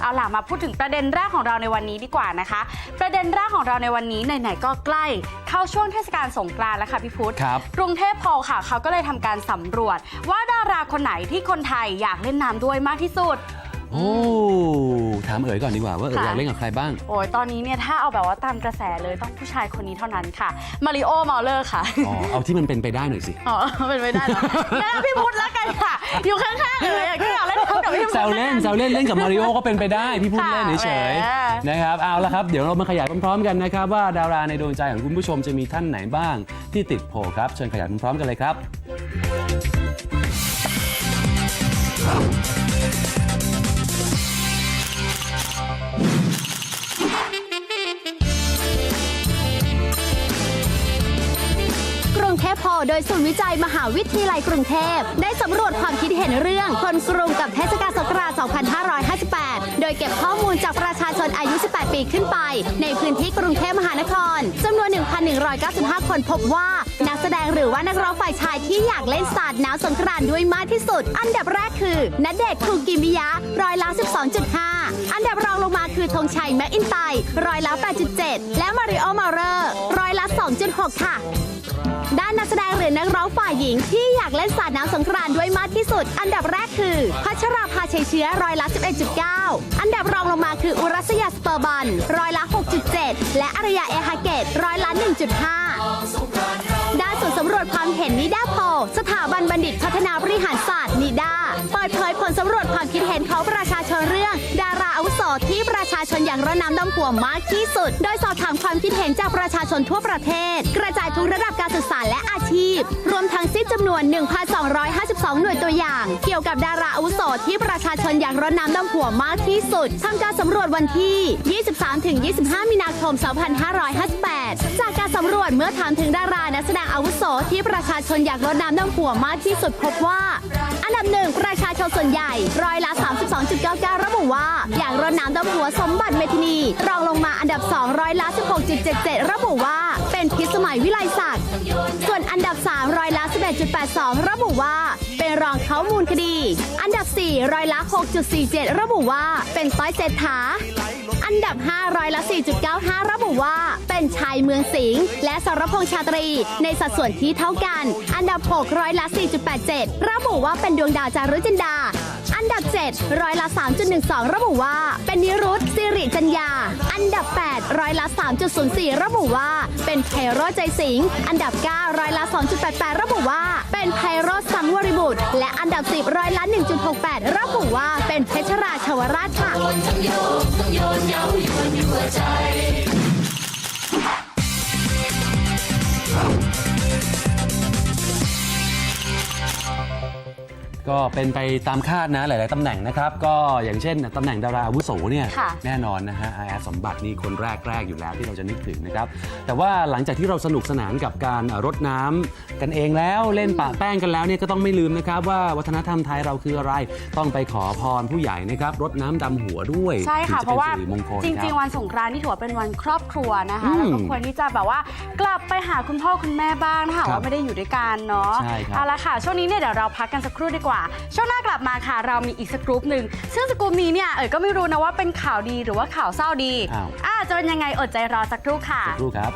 เอาล่ะมาพูดถึงประเด็นแรกของเราในวันนี้ดีกว่านะคะ ประเด็นแรกของเราในวันนี้ไหนๆก็ใกล้เข้าช่วงเทศกาลสงกรานต์แล้วค่ะพี่พุธครับ กรุงเทพโพลค่ะ เขาก็เลยทำการสำรวจ ว่าดาราคนไหนที่คนไทยอยากเล่นน้ำด้วยมากที่สุด โอ้ถามเอ๋ยก่อนดีกว่าว่าเอ๋ยค่ะ อยากเล่นกับใครบ้าง โอ้ยตอนนี้เนี่ยถ้าเอาแบบว่าตามกระแสเลยต้องผู้ชายคนนี้เท่านั้นค่ะ มาริโอเมาเลอร์ค่ะ อ๋อ เอาที่มันเป็นไปได้หน่อยสิ อ๋อ เป็นไปได้เหรองั้นเอาพี่พุธแล้วกันค่ะ อยู่ข้างๆเลยก็อยากเล่นน้ำกับพี่พุธแซวเล่นแซวเล่นเล่นกับมาริโอก็เป็นไปได้พี่พูดค่ะเล่นเฉยแหมๆนะครับเอาละครับเดี๋ยวเรามาขยายพร้อมๆกันนะครับว่าดาราในดวงใจของคุณผู้ชมจะมีท่านไหนบ้าง ที่ติดโผล่ครับเชิญขยายพร้อมๆกันเลยครับ ยศูนย์วิจัยมหาวิทยาลัยกรุงเทพ ได้สำรวจความคิดเห็นเรื่องคนกรุงกับเทศกาลสงกรานต์2558 โดยเก็บข้อมูลจากประชาชนอายุ 18 ปีขึ้นไป ในพื้นที่กรุงเทพมหานครจำนวน 1,195 คนพบว่านัก ดงหรือว่านักร้องฝ่ายชายที่อยากเล่นสาดน้ำสงกรานต์ด้วยมากที่สุด อันดับแรกคือณเดชน์คูกิมิยะร้อยละ 12.5 อันดับรองลงมาคือธงชัยแมคอินไตร์ร้อยละ 8.7 และมาริโอมาเรอร์ร้อยละ 2.6 ค่ะด้านนักแสดงหรือนักร้องฝ่ายหญิงที่อยากเล่นสาดน้ำสงกรานต์ด้วยมากที่สุด อันดับแรกคือ พัชราภาชัยเชื้อร้อยละ 11.9 อันดับรองลงมาคืออุรัสยาสเปอร์บันร้อยละ 6.7 และอารยาเอฮาเกตร้อยละ 1.5 ด้านส่วนสำรวจความเห็นนิดาโพลสถาบันบัณฑิตพัฒนาบริหาร ประชาชนอย่างรดน้ำดำหัวมากที่สุด โดยสอบถามความคิดเห็นจากประชาชนทั่วประเทศ กระจายทุกระดับการศึกษาและอาชีพ รวมทั้งสิ้นจำนวน 1,252 หน่วยตัวอย่าง เกี่ยวกับดาราอาวุโสที่ประชาชนอยางรดน้ำดำหัวมากที่สุดทำการสำรวจวันที่ 23-25 มีนาคม 2558 จากการสำรวจเมื่อถามถึงดารานักแสดงอาวุโสที่ประชาชนอยากรดน้ำดำหัวมากที่สุดพบว่า อันดับ นส่วนใหญ่ร้อยละ 32.99 ระบุว่า อย่างรดน้ำดำหัวสมบัติเมทินี รองลงมาอันดับ 2 ร้อยละ 16.77 ระบุว่า เป็นพิษสมัยวิไลศักดิ์ส่วนอันดับ 3 ร้อยละ 11.82 ระบุว่า เป็นรองเขามูลคดี อันดับ 4 ร้อยละ 6.47 ระบุว่า เป็นต้อยเศรษฐา อันดับ 5 ร้อยละ 4.95 ระบุว่า เป็นชายเมืองสิงห์และสรพงษ์ชาตรี ในสัดส่วนที่เท่ากัน อันดับ 6 ร้อยละ 4.87 ระบุว่าเป็นดวงดาวจารุจินดา อันดับ 7 ร้อยละ 3.12 ระบุว่า เป็นนิรุตสิริจัญญา อันดับ 8 ร้อยละ 3.04 ระบุว่า เป็นไพโรจน์ใจสิงห์อันดับ 9 ร้อยละ 2.88 ระบุว่า เป็นไพโรจสังวริบุตร และอันดับ 10 ร้อยละ 1.68 ระบุว่า เป็นเพชรราชวราชค่ะ ใจ ก็เป็นไปตามคาดนะหลาย ๆ ตำแหน่งนะครับ ก็อย่างเช่นตำแหน่งดาราอาวุโสเนี่ยค่ะ แน่นอนนะฮะไอแอสมบัตินี่คนแรก ๆ อยู่แล้วที่เราจะนึกถึงนะครับ แต่ว่าหลังจากที่เราสนุกสนานกับการรดน้ำกันเองแล้วเล่นปะแป้งกันแล้วเนี่ยก็ต้องไม่ลืมนะครับ ว่าวัฒนธรรมไทยเราคืออะไรต้องไปขอพรผู้ใหญ่นะครับรดน้ำดำหัวด้วยใช่ค่ะ ถึงจเพราะว่าป็นสิมงคลจคริง บ ๆ วันสงกรานต์นี่ถือว่าเป็นวันครอบครัวนะคะอืมแล้วก็ควรที่จะแบบว่ากลับไปหาคุณพ่อคุณแม่บ้างถ้าหากครับว่าไม่ได้อยู่ด้วยกันเนาะใช่ครับ เอาละค่ะ ช่วงนี้เนี่ยเดี๋ยวเราพักกันสักครู่ดีกว่า ช่วงหน้ากลับมาค่ะ เรามีอีกสกรูปหนึ่งซึ่งสกรูปนี้เนี่ยเอ๋ยก็ไม่รู้นะว่าเป็นข่าวดีหรือว่าข่าวเศร้าดีอ้าว อ่าจะเป็นยังไงอดใจรอสักครู่ค่ะ สักครู่ครับ